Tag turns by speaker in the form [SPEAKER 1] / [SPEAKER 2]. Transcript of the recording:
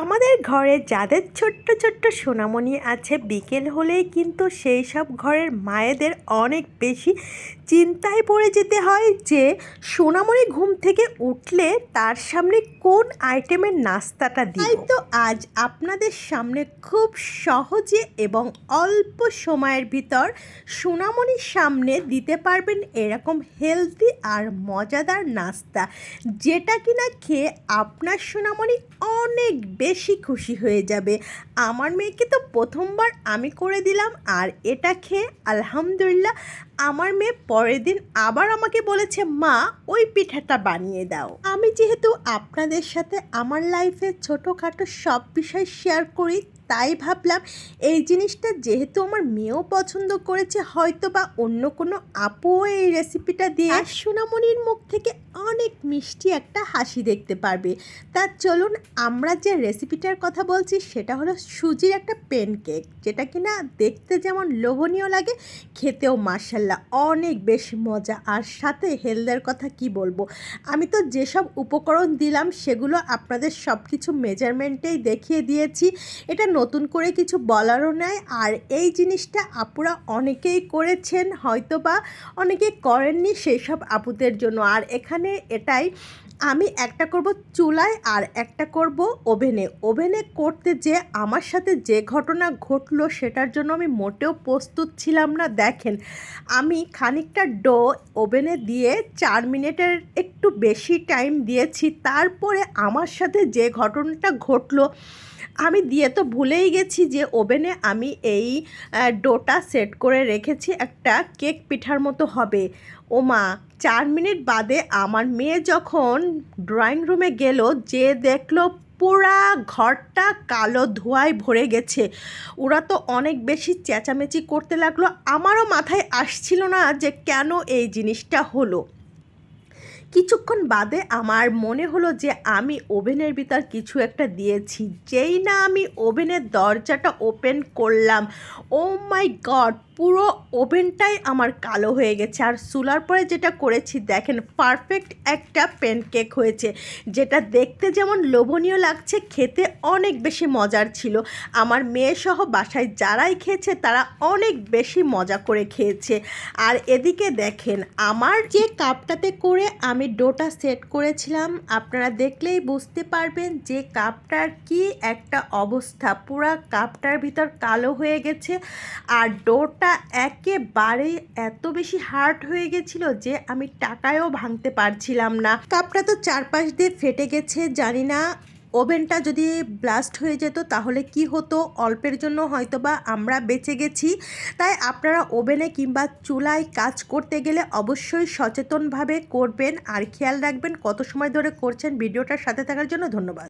[SPEAKER 1] আমাদের ঘরে যাদের ছোট্ট ছোট্ট সোনামণি আছে, বিকেল হলেই কিন্তু সেই সব ঘরের মায়েদের অনেক বেশি চিন্তায় পড়ে যেতে হয় যে, সোনামণি ঘুম থেকে উঠলে তার সামনে কোন আইটেমের নাস্তাটা দিই তো আজ আপনাদের সামনে খুব সহজে এবং অল্প সময়ের ভিতর সোনামণির সামনে দিতে পারবেন এরকম হেলদি আর মজাদার নাস্তা, যেটা কিনা খেয়ে আপনার সোনামণি অনেক বেশি খুশি হয়ে যাবে। আমার মেয়েকে তো প্রথমবার আমি করে দিলাম আর এটা খেয়ে আলহামদুলিল্লাহ আমার মেয়ে পরের দিন আবার আমাকে বলেছে, মা, ওই পিঠাটা বানিয়ে দাও। আমি যেহেতু আপনাদের সাথে আমার লাইফে ছোটোখাটো সব বিষয় শেয়ার করি তাই ভাবলাম, এই জিনিসটা যেহেতু আমার মেয়েও পছন্দ করেছে হয়তো বা অন্য কোনো আপুও এই রেসিপিটা দিয়ে সোনামণির মুখ থেকে অনেক মিষ্টি একটা হাসি দেখতে পারবে। তা চলুন, আমরা যে রেসিপিটার কথা বলছি, সেটা হলো সুজির একটা পেন কেক যেটা কিনা দেখতে যেমন লোভনীয় লাগে, খেতেও মার্শাল্লাহ অনেক বেশি মজা। আর সাথে হেলদের কথা কি বলব, আমি তো যেসব উপকরণ দিলাম, সেগুলো আপনাদের সব কিছু মেজারমেন্টেই দেখিয়ে দিয়েছি। এটা নতুন করে কিছু বলারও নাই আর এই জিনিসটা আপুরা অনেকেই করেছেন হয়তো বা অনেকে করেননি সেই সব আপুদের জন্য। আর এখানে এটাই, আমি একটা করব চুলায় আর একটা করব ওভেনে। ওভেনে করতে যে আমার সাথে যে ঘটনা ঘটলো সেটার জন্য আমি মোটেও প্রস্তুত ছিলাম না। দেখেন, আমি খানিকটা ডো ওভেনে দিয়ে চার মিনিটের একটু বেশি টাইম দিয়েছি। তারপরে আমার সাথে যে ঘটনাটা ঘটলো, আমি দিয়ে তো ভুলেই গেছি যে ওভেনে আমি এই ডোটা সেট করে রেখেছি একটা কেক পিঠার মতো হবে। ও মা চার মিনিট বাদে আমার মেয়ে যখন ড্রয়িং রুমে গেল, যে দেখল পুরা ঘরটা কালো ধোঁয়ায় ভরে গেছে। ওরা তো অনেক বেশি চেঁচামেচি করতে লাগল। আমারও মাথায় আসছিল না যে কেন এই জিনিসটা হলো। কিছুক্ষণ বাদে আমার মনে হলো যে আমি ওভেনের ভিতর কিছু একটা দিয়েছি। যেই না আমি ওভেনের দরজাটা ওপেন করলাম ও মাই গড পুরো ওভেনটাই আমার কালো হয়ে গেছে। আর চুলার পরে যেটা করেছি, দেখেন পারফেক্ট একটা প্যানকেক হয়েছে। যেটা দেখতে যেমন লোভনীয় লাগছে, খেতে অনেক বেশি মজার ছিল। আমার মেয়ে সহ বাসায় যারাই খেয়েছে, তারা অনেক বেশি মজা করে খেয়েছে। আর এদিকে দেখেন, আমার যে কাপটাতে করে আমি ডোটা সেট করেছিলাম, আপনারা দেখলেই বুঝতে পারবেন যে কাপটার কি একটা অবস্থা। পুরা কাপটার ভিতর কালো হয়ে গেছে। আর ডোটা একেবারে এত বেশি হার্ড হয়ে গেছিল যে আমি টাকায়ও ভাঙতে পারছিলাম না। কাপটা তো চারপাশ দিয়ে ফেটে গেছে, জানি না। ওভেনটা যদি ব্লাস্ট হয়ে যেত তাহলে কি হতো? অল্পের জন্য হয়তো বা আমরা বেঁচে গেছি। তাই আপনারা ওভেনে কিংবা চুলায় কাজ করতে গেলে অবশ্যই সচেতনভাবে করবেন। আর খেয়াল রাখবেন কত সময় ধরে করছেন। ভিডিওটার সাথে থাকার জন্য ধন্যবাদ।